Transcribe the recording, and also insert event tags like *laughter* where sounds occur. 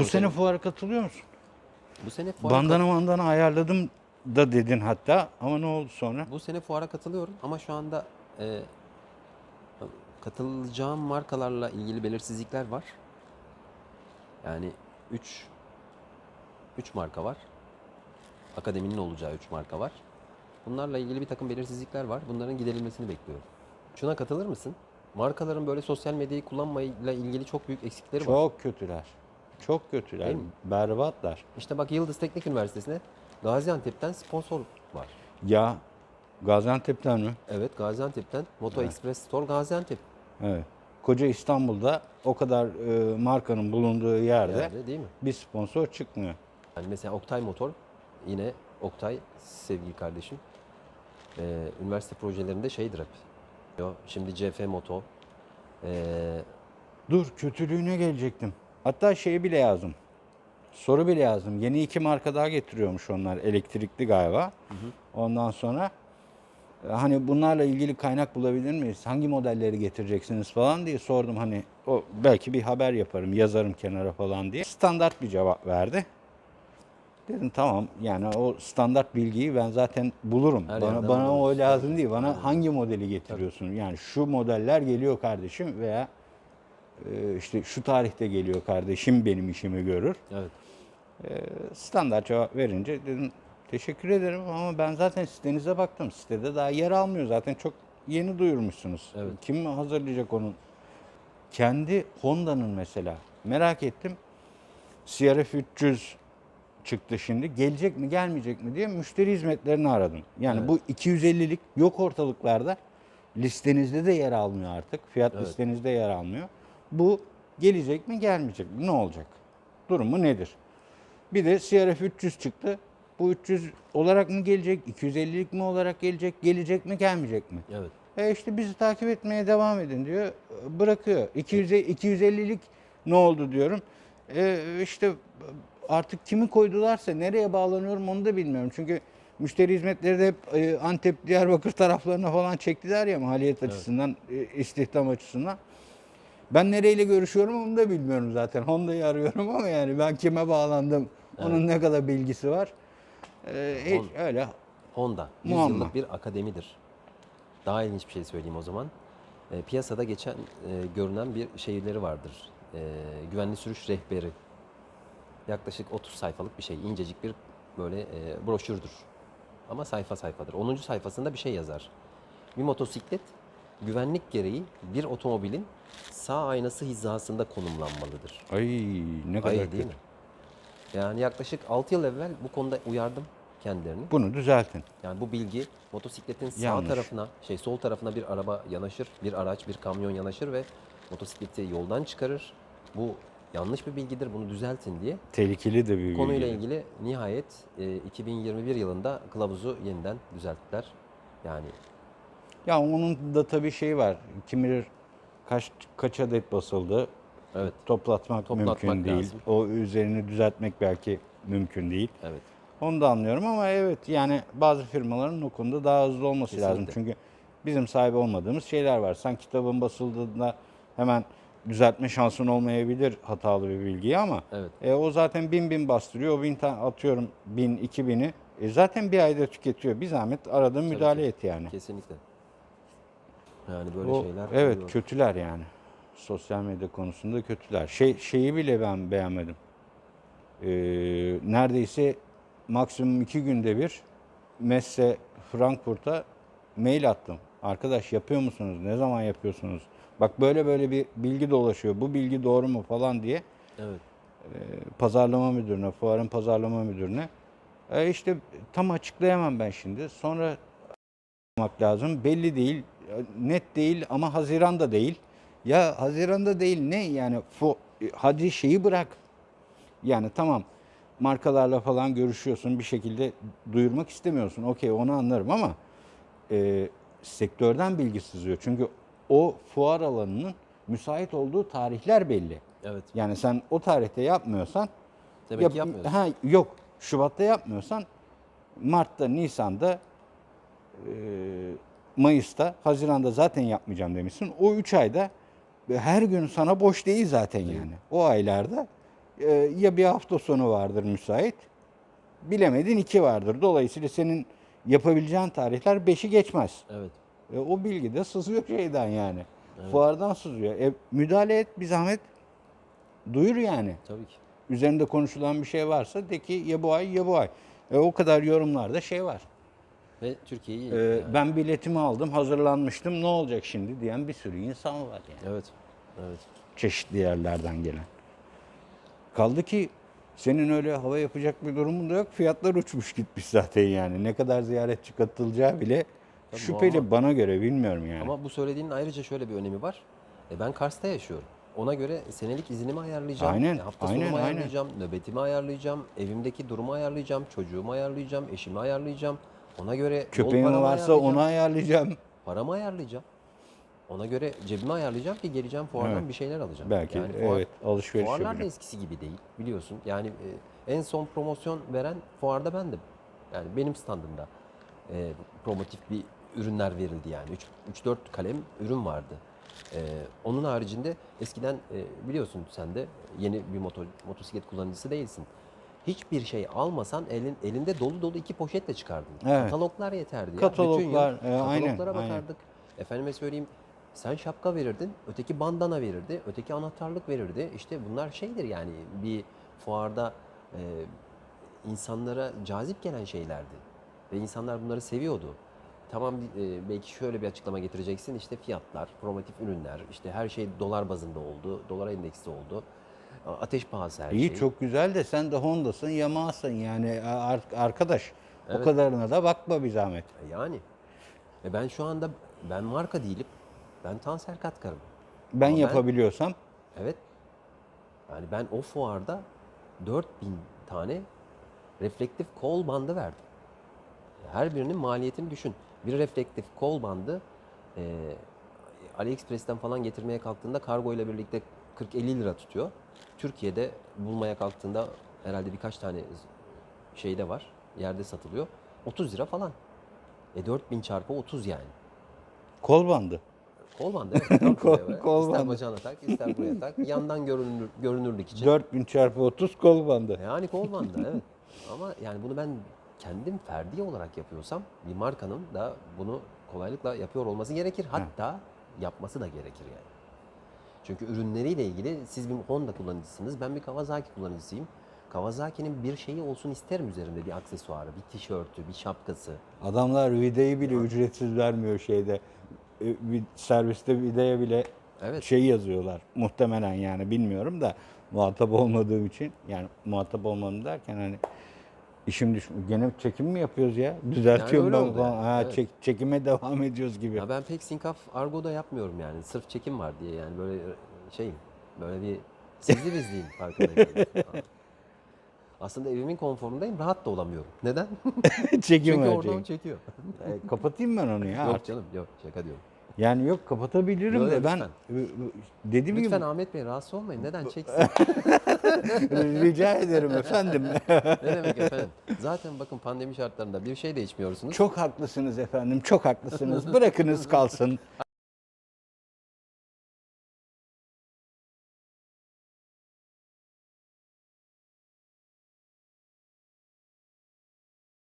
Bu sene fuara katılıyor musun? bu sene fuara Bandana mandana ayarladım da dedin hatta ama ne oldu sonra? Bu sene fuara katılıyorum ama şu anda e, katılacağım markalarla ilgili belirsizlikler var. Yani 3 3 marka var. Akademinin olacağı 3 marka var. Bunlarla ilgili bir takım belirsizlikler var. Bunların giderilmesini bekliyorum. Şuna katılır mısın? Markaların böyle sosyal medyayı kullanmayla ilgili çok büyük eksikleri var. Çok kötüler. Çok kötüler. Değil mi? Berbatlar. İşte bak Yıldız Teknik Üniversitesi'ne Gaziantep'ten sponsor var. Ya Gaziantep'ten mi? Evet Gaziantep'ten Moto Express Store Gaziantep. Evet. Koca İstanbul'da o kadar e, markanın bulunduğu yerde Yerde değil mi? bir sponsor çıkmıyor. Yani mesela Oktay Motor yine Oktay sevgili kardeşim e, üniversite projelerinde şeydir hep. Yo, Şimdi CF Moto e, Dur kötülüğüne gelecektim. Hatta şeyi bile yazdım. Soru bile yazdım. Yeni iki marka daha getiriyormuş onlar. Elektrikli galiba. Ondan sonra e, hani bunlarla ilgili kaynak bulabilir miyiz? Hangi modelleri getireceksiniz falan diye sordum. Hani o belki bir haber yaparım, yazarım kenara falan diye. Standart bir cevap verdi. Dedim tamam yani o standart bilgiyi ben zaten bulurum. Her bana bana o lazım değil. Bana hangi modeli getiriyorsun? Yani şu modeller geliyor kardeşim veya işte şu tarihte geliyor kardeşim benim işimi görür. evet Standart cevap verince dedim teşekkür ederim ama ben zaten sitenize baktım. Sitede daha yer almıyor zaten çok yeni duyurmuşsunuz. Evet. Kim hazırlayacak onun? Kendi Honda'nın mesela merak ettim. CRF 300 çıktı şimdi. Gelecek mi gelmeyecek mi diye müşteri hizmetlerini aradım. Yani Evet. bu 250'lik yok ortalıklarda. Listenizde de yer almıyor artık. Fiyat Evet. listenizde yer almıyor. Bu gelecek mi gelmeyecek mi? Ne olacak? Durumu nedir? Bir de CRF 300 çıktı. Bu 300 olarak mı gelecek? 250'lik mi olarak gelecek? Gelecek mi gelmeyecek mi? evet E işte bizi takip etmeye devam edin diyor. Bırakıyor. 200 250'lik ne oldu diyorum. E işte artık kimi koydularsa nereye bağlanıyorum onu da bilmiyorum. Çünkü müşteri hizmetleri de hep e, Antep, Diyarbakır taraflarına falan çektiler ya maliyet açısından, e, istihdam açısından. Ben nereyle görüşüyorum onu da bilmiyorum zaten. Honda'yı arıyorum ama yani ben kime bağlandım, onun ne kadar bilgisi var. E, hiç Hon- öyle Honda 100 Muamma. yıllık bir akademidir. Daha ilginç bir şey söyleyeyim o zaman. E, piyasada geçen e, görünen bir şeyleri vardır. E, güvenli sürüş rehberi. Yaklaşık 30 sayfalık bir şey. incecik bir böyle e, broşürdür. Ama sayfa sayfadır. 10. sayfasında bir şey yazar. Bir motosiklet güvenlik gereği bir otomobilin sağ aynası hizasında konumlanmalıdır. ay ne kadar Ay kötü. değil mi? Yani yaklaşık 6 yıl evvel bu konuda uyardım kendilerini. Bunu düzeltin. Yani bu bilgi motosikletin sağ Yanlış. tarafına, şey sol tarafına bir araba yanaşır, bir araç, bir kamyon yanaşır ve motosikleti yoldan çıkarır. Bu yanlış bir bilgidir, bunu düzeltin diye. Tehlikeli de bir Konuyla bilgi. ilgili nihayet e, 2021 yılında kılavuzu yeniden düzelttiler. Yani Ya onun da tabii şey var. Kim bilir kaç kaç adet basıldı. evet, Toplatmak, Toplatmak mümkün değil. lazım. O üzerini düzeltmek belki mümkün değil. evet. Onu da anlıyorum ama evet yani bazı firmaların o konuda daha hızlı olması lazım. Kesinlikle. Çünkü bizim sahibi olmadığımız şeyler var. Sen kitabın basıldığında hemen düzeltme şansın olmayabilir hatalı bir bilgiyi ama Evet. e, o zaten bin bin bastırıyor. O bin tane atıyorum bin iki bini e, zaten bir ayda tüketiyor. Bir zahmet aradığın müdahale et yani. Kesinlikle. Yani böyle O- şeyler evet oluyor. kötüler yani. Sosyal medya konusunda kötüler. Şey şeyi bile ben beğenmedim. Ee, neredeyse maksimum iki günde bir Messe Frankfurt'a mail attım. Arkadaş yapıyor musunuz? Ne zaman yapıyorsunuz? Bak böyle böyle bir bilgi dolaşıyor. Bu bilgi doğru mu falan diye Evet. pazarlama müdürüne, fuarın pazarlama müdürüne. E işte tam açıklayamam ben şimdi. Sonra lazım. Belli değil, net değil ama Haziran'da değil. Ya Haziran'da değil ne yani fu, hadi şeyi bırak. Yani tamam markalarla falan görüşüyorsun bir şekilde duyurmak istemiyorsun. Okey onu anlarım ama e, sektörden bilgi sızıyor. Çünkü o fuar alanının müsait olduğu tarihler belli. Evet. Yani sen o tarihte yapmıyorsan Demek yap- ki yapmıyorsun. Ha, yok. Şubat'ta yapmıyorsan Mart'ta, Nisan'da, e, Mayıs'ta, Haziran'da zaten yapmayacağım demişsin. O 3 ayda her gün sana boş değil zaten yani. O aylarda e, ya bir hafta sonu vardır müsait. Bilemedin iki vardır. Dolayısıyla senin yapabileceğin tarihler 5'i geçmez. Evet. E, o bilgi de sızıyor şeyden yani. Fuardan sızıyor. E, müdahale et bir zahmet. Duyur yani. Tabii ki. Üzerinde konuşulan bir şey varsa de ki ya bu ay ya bu ay. E, o kadar yorumlarda şey var. Ve Türkiye'yi E, yani- Ben biletimi aldım, hazırlanmıştım. Ne olacak şimdi diyen bir sürü insan var yani. Evet. Evet. Çeşitli yerlerden gelen. Kaldı ki senin öyle hava yapacak bir durumun da yok. Fiyatlar uçmuş gitmiş zaten yani. Ne kadar ziyaretçi katılacağı bile Tabii şüpheli ama- bana göre bilmiyorum yani. Ama bu söylediğinin ayrıca şöyle bir önemi var. E ben Kars'ta yaşıyorum. Ona göre senelik iznimi ayarlayacağım. Aynen, e hafta aynen, sonumu aynen. ayarlayacağım. Nöbetimi ayarlayacağım. Evimdeki durumu ayarlayacağım. Çocuğumu ayarlayacağım. Eşimi ayarlayacağım. Ona göre Köpeğim varsa onu ayarlayacağım. Paramı ayarlayacağım. Ona göre cebimi ayarlayacağım ki geleceğim fuardan Evet. bir şeyler alacağım. Belki Yani fuar- evet alışveriş Fuarlar da eskisi gibi değil biliyorsun. Yani e, en son promosyon veren fuarda bendim. Yani benim standımda e, promotif bir ürünler verildi yani. 3-4 kalem ürün vardı. E, onun haricinde eskiden e, biliyorsun sen de yeni bir moto, motosiklet kullanıcısı değilsin. Hiçbir şey almasan elin, elinde dolu dolu iki poşetle çıkardın. Evet. Kataloglar yeterdi. ya. Kataloglar, Bütün yıl e, aynen, kataloglara aynen. bakardık. Efendime söyleyeyim sen şapka verirdin, öteki bandana verirdi, öteki anahtarlık verirdi. İşte bunlar şeydir yani bir fuarda e, insanlara cazip gelen şeylerdi. Ve insanlar bunları seviyordu. Tamam e, belki şöyle bir açıklama getireceksin işte fiyatlar, promotif ürünler, işte her şey dolar bazında oldu, dolar endeksli oldu. Ateş pahası her İyi şey. çok güzel de sen de Honda'sın, Yamaha'sın yani ar- arkadaş. O Evet. kadarına da bakma bir zahmet. E Yani. E ben şu anda ben marka değilim. Ben Tansel Katkar'ım. Ben Ama ben- yapabiliyorsam Evet. Yani ben o fuarda 4000 tane reflektif kol bandı verdim. Her birinin maliyetini düşün. Bir reflektif kol bandı e, AliExpress'ten falan getirmeye kalktığında kargo ile birlikte 40-50 lira tutuyor. Türkiye'de bulmaya kalktığında herhalde birkaç tane şeyde var. Yerde satılıyor. 30 lira falan. E 4000 çarpı 30 yani. kol bandı. Kol bandı evet. *laughs* Kol- kol ister bandı. bacağına tak, ister buraya tak. *laughs* Yandan görünür, görünürlük için. 4000 çarpı 30 kol bandı. Yani kol *laughs* bandı evet. Ama yani bunu ben kendim ferdi olarak yapıyorsam bir markanın da bunu kolaylıkla yapıyor olması gerekir. Hatta yapması da gerekir yani. Çünkü ürünleriyle ilgili siz bir Honda kullanıcısınız, ben bir Kawasaki kullanıcısıyım. Kawasaki'nin bir şeyi olsun isterim üzerinde bir aksesuarı, bir tişörtü, bir şapkası. Adamlar videyi bile ücretsiz vermiyor şeyde. E, bir Serviste videye bile Evet. şey yazıyorlar. Muhtemelen yani bilmiyorum da muhatap olmadığım için yani muhatap olmadım derken hani işim düş gene çekim mi yapıyoruz ya? Düzeltiyorum öyle ben falan. yani, Ha, evet. çek- çekime devam ediyoruz gibi. Ya ben pek sinkaf argo da yapmıyorum yani. Sırf çekim var diye yani böyle şeyim. Böyle bir sizli bizliyim farkındayım. *laughs* Aslında evimin konforundayım. Rahat da olamıyorum. Neden? *laughs* çekim Çünkü çekim. çekiyor. E, kapatayım ben onu ya. yok artık. canım yok şaka diyorum. Yani yok kapatabilirim Yok, de yok, ben e, e, dediğim Lütfen gibi Ahmet Bey rahatsız olmayın. Neden çeksin? *laughs* *laughs* rica ederim efendim. ne demek efendim? Zaten bakın pandemi şartlarında bir şey de içmiyorsunuz. çok haklısınız efendim. Çok haklısınız. Bırakınız kalsın. *laughs*